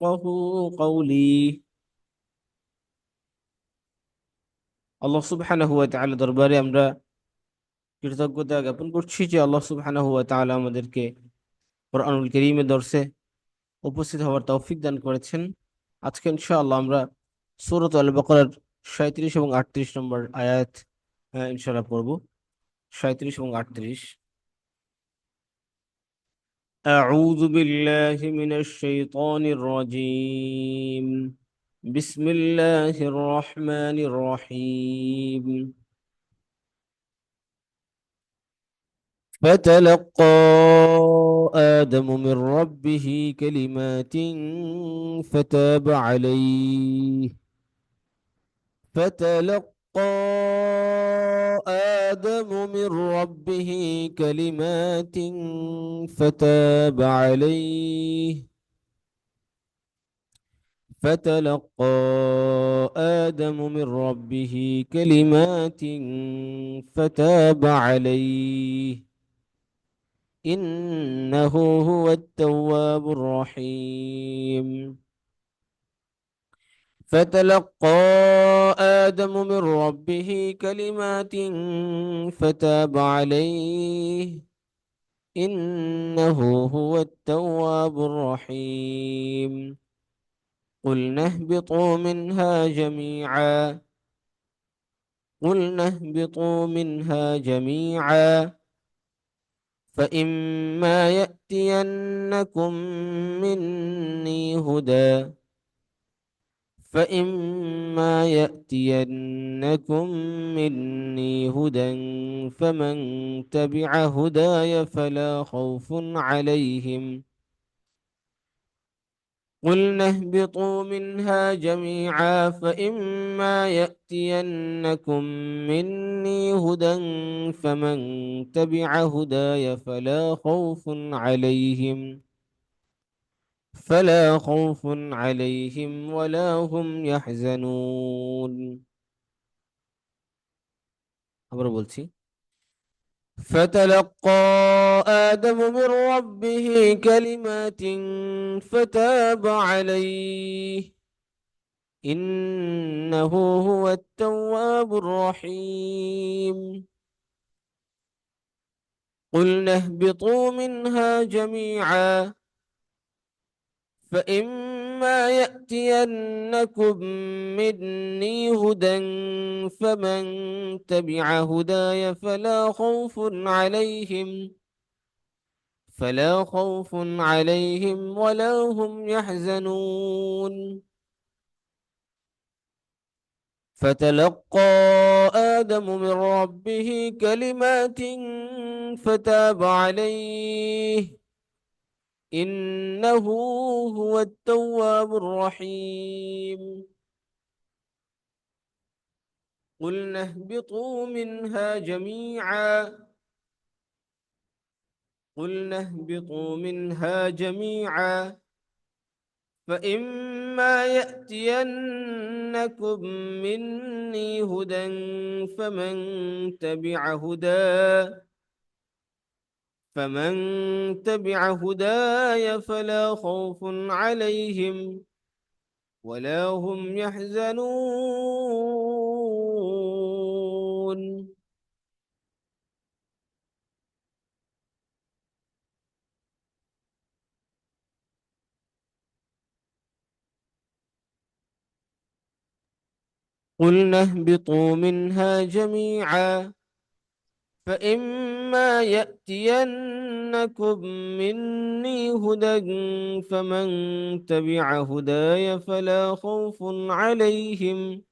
قولي আল্লাহ সুবহানাহু ওয়া তাআলা দরবারে আমরা কৃতজ্ঞতা জ্ঞাপন করছি যে আল্লাহ সুবহানাহু ওয়া তাআলা আমাদেরকে কোরআনুল কারীমের দর্শে উপস্থিত হওয়ার তৌফিক দান করেছেন আজকে ইনশাআল্লাহ আমরা সূরাত আল বাকারার 37 এবং 38 নম্বর আয়াত আহ, ইনশাআল্লাহ পড়ব 37 এবং 38 أعوذ بالله من الشيطان الرجيم. بسم الله الرحمن الرحيم. فتلقى آدم من ربه كلمات فتاب عليه. فتلقى آدم من ربه كلمات فتاب عليه فتلقى آدم من ربه كلمات فتاب عليه إنه هو التواب الرحيم فتلقى آدم من ربه كلمات فتاب عليه. إنه هو التواب الرحيم. قلنا اهبطوا منها جميعا. قلنا اهبطوا منها جميعا. فإما يأتينكم مني هدى فإما يأتينكم مني هدى فمن تبع هداي فلا خوف عليهم قلنا اهبطوا منها جميعا فإما يأتينكم مني هدى فمن تبع هداي فلا خوف عليهم فلا خوف عليهم ولا هم يحزنون আবার বলছি فتلقى آدم من ربه كلمات فتاب عليه إنه هو التواب الرحيم قلنا اهبطوا منها جميعا فإما يأتينكم مني هدى فمن تبع هداي فلا خوف عليهم فلا خوف عليهم ولا هم يحزنون فتلقى آدم من ربه كلمات فتاب عليه إنه هو التواب الرحيم. قلنا اهبطوا منها جميعا. قلنا اهبطوا منها جميعا. فإما يأتينكم مني هدى فمن تبع هداه فمن تبع هداي فلا خوف عليهم ولا هم يحزنون. قلنا اهبطوا منها جميعا. فإما يأتينكم مني هدى فمن تبع هداي فلا خوف عليهم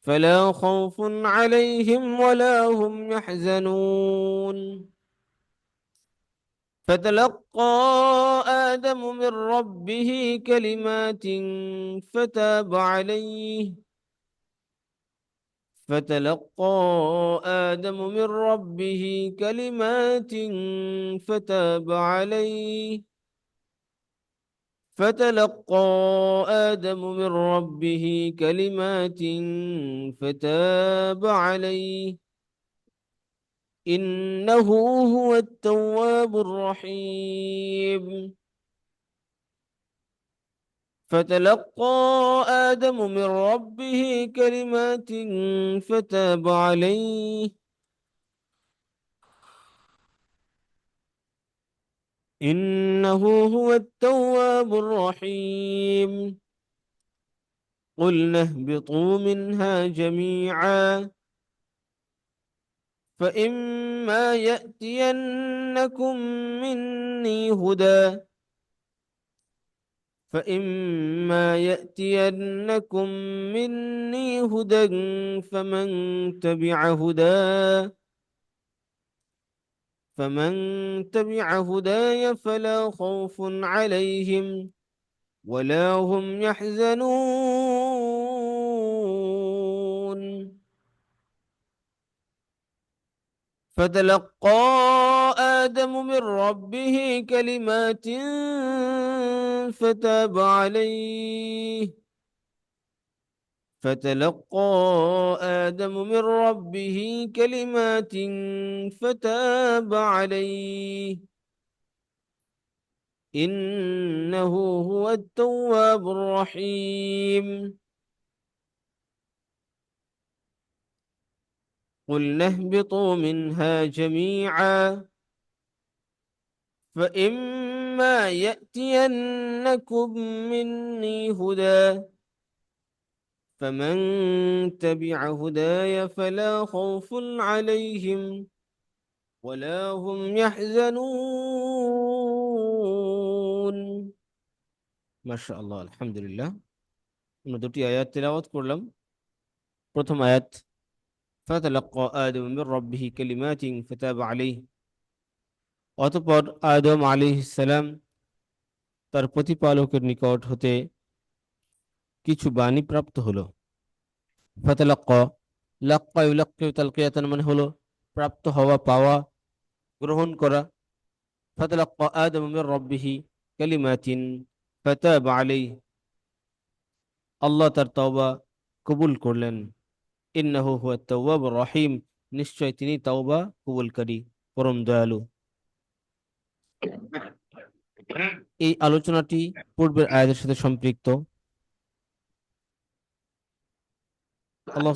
فلا خوف عليهم ولا هم يحزنون. فتلقى آدم من ربه كلمات فتاب عليه فتلقى آدم من ربه كلمات فتاب عليه. فتلقى آدم من ربه كلمات فتاب عليه. إنه هو التواب الرحيم. فتلقى آدم من ربه كلمات فتاب عليه. إنه هو التواب الرحيم. قلنا اهبطوا منها جميعا. فإما يأتينكم مني هدى فإما يأتينكم مني هدى فمن تبع هدى فمن تبع هداي فلا خوف عليهم ولا هم يحزنون فتلقى آدم من ربه كلمات فتاب عليه. فتلقى آدم من ربه كلمات فتاب عليه. إنه هو التواب الرحيم. قلنا اهبطوا منها جميعا. فإما يأتينكم مني هدى فمن تبع هداي فلا خوف عليهم ولا هم يحزنون ما شاء الله الحمد لله আমরা দুটি আয়াত তেলাওয়াত করলাম প্রথম আয়াত فتلقى آدم من ربه كلمات فتاب عليه অতঃপর আদম আলাইহিস সালাম তার প্রতিপালকের নিকট হতে কিছু বাণী প্রাপ্ত হলো। ফাতালাক্কা মানে হলো প্রাপ্ত হওয়া, পাওয়া, গ্রহণ করা। ফাতালাক্কা আদম রাব্বিহি কালিমাতিন ফাতাবা আলাইহি, আল্লাহ তার তওবা কবুল করলেন। ইন্নাহু হুয়া তাওয়াবুর রহিম, নিশ্চয় তিনি তওবা কবুলকারী, পরম দয়ালু। এই আলোচনাটি পূর্বের আয়াতের সাথে সম্পৃক্ত। আল্লাহ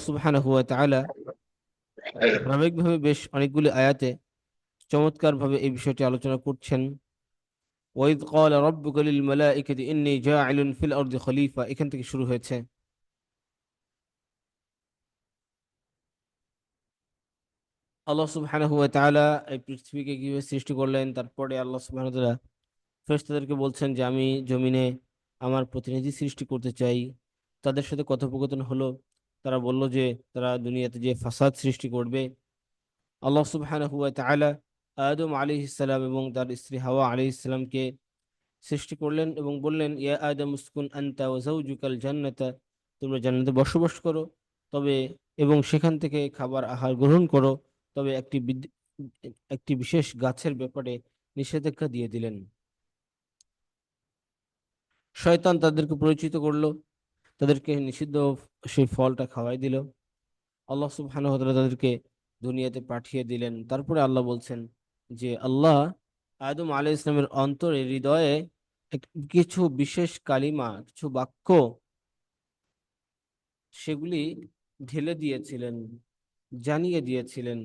বেশ অনেকগুলি আয়াতে চমৎকারভাবে এই বিষয়টি আলোচনা করছেন। ওয়াইদ কল রাব্বুকা লিল ইন্নী জা'ইলুন ফিল আরদি খলিফা, এখান থেকে শুরু হয়েছে। আল্লাহ তাআলা এই পৃথিবীকে কীভাবে সৃষ্টি করলেন, তারপরে আল্লাহ সুবহানাহু ওয়া বলছেন যে, আমি জমিনে আমার প্রতিনিধি সৃষ্টি করতে চাই। তাদের সাথে কথোপকথন হলো। তারা বলল যে, তারা দুনিয়াতে যে ফাসাদ সৃষ্টি করবে, আল্লাহ সুবহানাহু আদম আলাইহিস সালাম এবং তার স্ত্রী হাওয়া আলাইহিস সালামকে সৃষ্টি করলেন এবং বললেন, ইয়া আদম উসকুন আনতা ওয়া যাওজুকাল জান্নাতা, তোমরা জান্নাতে বসবাস করো, তবে এবং সেখান থেকে খাবার আহার গ্রহণ করো। তবে একটি একটি বিশেষ গাছের ব্যাপারে নিষেধাজ্ঞা দিয়ে দিলেন। শয়তান তাদেরকে পরিচিত করল, তাদেরকে নিষিদ্ধ সেই ফলটা খাওয়াই দিল। আল্লাহ সুবহানাহু তাদেরকে দুনিয়াতে পাঠিয়ে দিলেন। তারপরে আল্লাহ বলছেন যে, আল্লাহ আদম আলাইহিস ইসলামের অন্তরে হৃদয়ে কিছু বিশেষ কালিমা, কিছু বাক্য সেগুলি ঢেলে দিয়েছিলেন। জানিয়ে দিয়েছিলেন।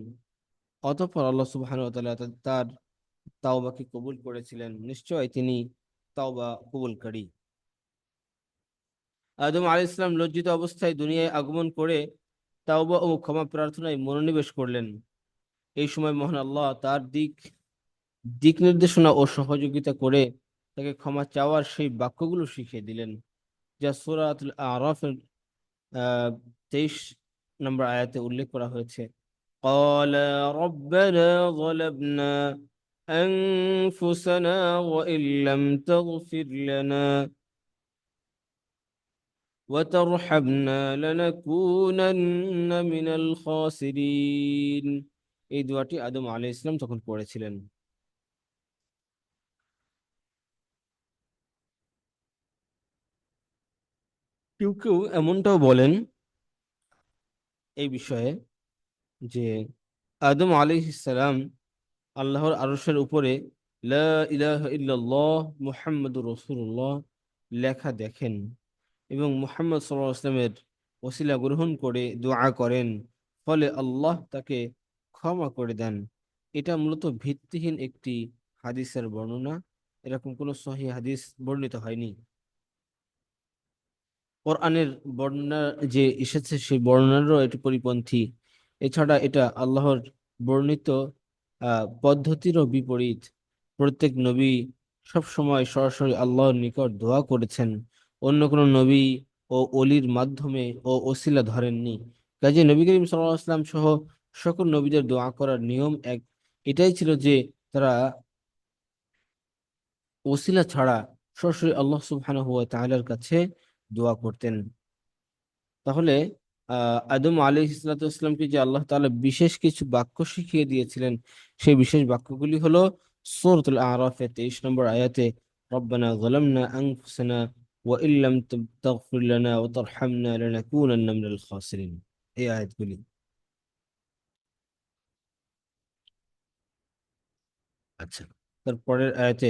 অতঃপর আল্লাহ সুবহানাহু তার তাওবাকে কবুল করেছিলেন। নিশ্চয় তিনি তাওবা কবুলকারী। আদম আলাইহিস সালাম লজ্জিত অবস্থায় দুনিয়ায় আগমন করে তাওবা ও ক্ষমা প্রার্থনায় মনোনিবেশ করলেন। এই সময় মহান আল্লাহ তার দিক দিক নির্দেশনা ও সহযোগিতা করে তাকে ক্ষমা চাওয়ার সেই বাক্যগুলো শিখিয়ে দিলেন। যা সূরাতুল আরাফের তেইশ নম্বর আয়াতে উল্লেখ করা হয়েছে قال ربنا ظلمنا أنفسنا وإن لم تغفر لنا وترحمنا لنكونن من الخاسرين এই দোয়াটি আদম আলাইহিস সালাম তখন পড়েছিলেন কেউ কেউ এমনটাও বলেন এই বিষয়ে যে আদম আলাইহিস সালাম আল্লাহর আরসের উপরে মুহাম্মাদুর রাসূলুল্লাহ লেখা দেখেন এবং মুহাম্মদ আলাইহি ওসিলা গ্রহণ করে দোয়া করেন। ফলে আল্লাহ তাকে ক্ষমা করে দেন। এটা মূলত ভিত্তিহীন একটি হাদিসের বর্ণনা। এরকম কোনো সহি হাদিস বর্ণিত হয়নি। কোরআনের বর্ণনা যে এসেছে, সেই বর্ণনারও এটি পরিপন্থী। এছাড়া এটা আল্লাহর বর্ণিত পদ্ধতিরও বিপরীত। প্রত্যেক নবী সব সময় সরাসরি আল্লাহর নিকট দোয়া করেছেন। অন্য কোনো নবী ও অলির মাধ্যমে ও ওসিলা ধরেননি। কাজে নবী করিম ওয়াসাল্লাম সহ সকল নবীদের দোয়া করার নিয়ম এক। এটাই ছিল যে তারা ওসিলা ছাড়া সরাসরি আল্লাহ সুবহানাহু ওয়া তাআলার কাছে দোয়া করতেন। তাহলে আদম আলী ইসলাতামকে যে আল্লাহ তাআলা বিশেষ কিছু বাক্য শিখিয়ে দিয়েছিলেন, সেই বিশেষ বাক্যগুলি হলো তেইশ নম্বর আয়াতে, রব্বানা মিনাল খাসিরিন। এই আয়াতগুলি। আচ্ছা তারপরের আয়াতে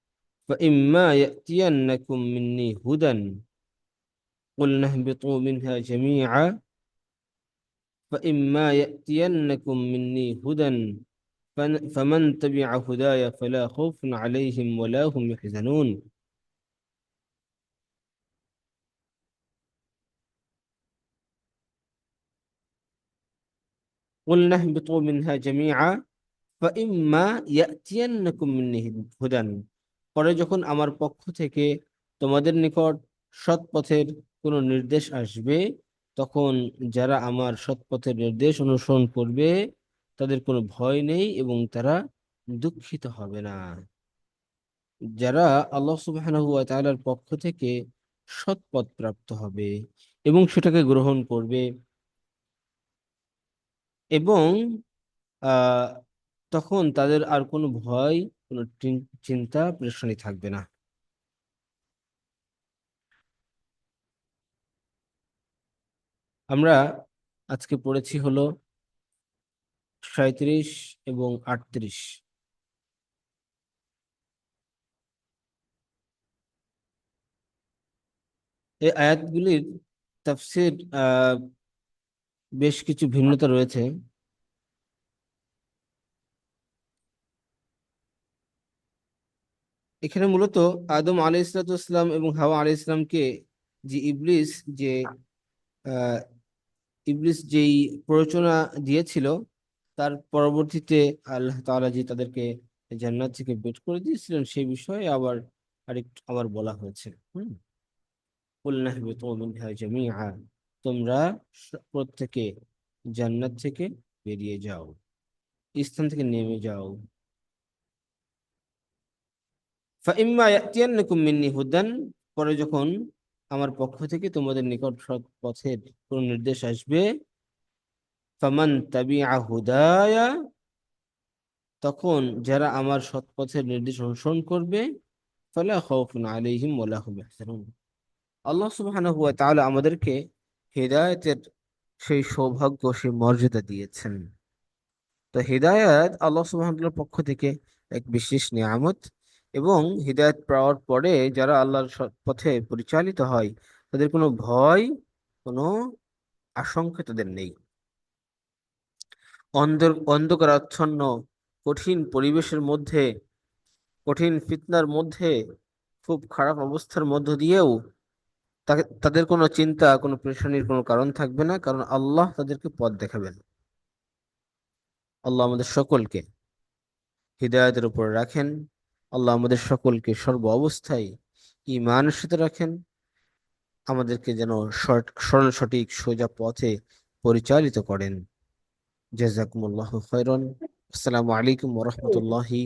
فإما يأتينكم مني هدى قلنا اهبطوا منها جميعا. فإما يأتينكم مني هدى فمن تبع هداي فلا خوف عليهم ولا هم يحزنون. قلنا اهبطوا منها جميعا. فإما يأتينكم مني هدى. পরে যখন আমার পক্ষ থেকে তোমাদের নিকট সৎ পথের কোনো নির্দেশ আসবে, তখন যারা আমার সৎ পথের নির্দেশ অনুসরণ করবে, তাদের কোনো ভয় নেই এবং তারা দুঃখিত হবে না। যারা আল্লাহ ওয়া তাআলার পক্ষ থেকে সৎ পথ প্রাপ্ত হবে এবং সেটাকে গ্রহণ করবে এবং তখন তাদের আর কোনো ভয় কোনো চিন্তা পেরেশানি থাকবে না। আমরা আজকে পড়েছি হলো সাঁইত্রিশ এবং আটত্রিশ। এই আয়াতগুলির তাফসির বেশ কিছু ভিন্নতা রয়েছে। এখানে মূলত আদম আলী ইসলাতাম এবং হাওয়া আলি ইসলামকে যে ইবলিস যে ইবলিস যেই প্ররোচনা দিয়েছিল, তার পরবর্তীতে আল্লাহ তালা যে তাদেরকে জান্নাত থেকে বের করে দিয়েছিলেন, সেই বিষয়ে আবার আরেকটু আবার বলা হয়েছে। হম? তোমরা প্রত্যেকে জান্নাত থেকে বেরিয়ে যাও, স্থান থেকে নেমে যাও। মিন্নি হুদান পরে যখন আমার পক্ষ থেকে তোমাদের নিকট সৎ পথের কোন নির্দেশ আসবে, ফামান তাবিআ হুদায়া, তখন যারা আমার সৎ পথের নির্দেশ অনুসরণ করবে, ফালা খাউফুন আলাইহিম ওয়া লাহুম ইয়াহজানুন আল্লাহ সুবহানাহু ওয়া তাআলা আমাদেরকে হেদায়েতের সেই সৌভাগ্য সে মর্যাদা দিয়েছেন। তো হেদায়েত আল্লাহ সুবহানাহু পক্ষ থেকে এক বিশেষ নিয়ামত। এবং হৃদায়ত পাওয়ার পরে যারা আল্লাহর পথে পরিচালিত হয়, তাদের কোনো ভয়, কোনো আশঙ্কা তাদের নেই। অন্ধ অন্ধকারাচ্ছন্ন, কঠিন পরিবেশের মধ্যে, কঠিন ফিতনার মধ্যে, খুব খারাপ অবস্থার মধ্য দিয়েও তাদের কোনো চিন্তা, কোনো পেরেশানির কোনো কারণ থাকবে না, কারণ আল্লাহ তাদেরকে পথ দেখাবেন। আল্লাহ আমাদের সকলকে হৃদায়তের উপর রাখেন। আল্লাহ আমাদের সকলকে সর্ব অবস্থায় ইমান সাথে রাখেন। আমাদেরকে যেন স্মরণ সরল সঠিক সোজা পথে পরিচালিত করেন। জাজাকুমুল্লাহ খায়রান। আসসালামু আলাইকুম ওয়া রাহমাতুল্লাহি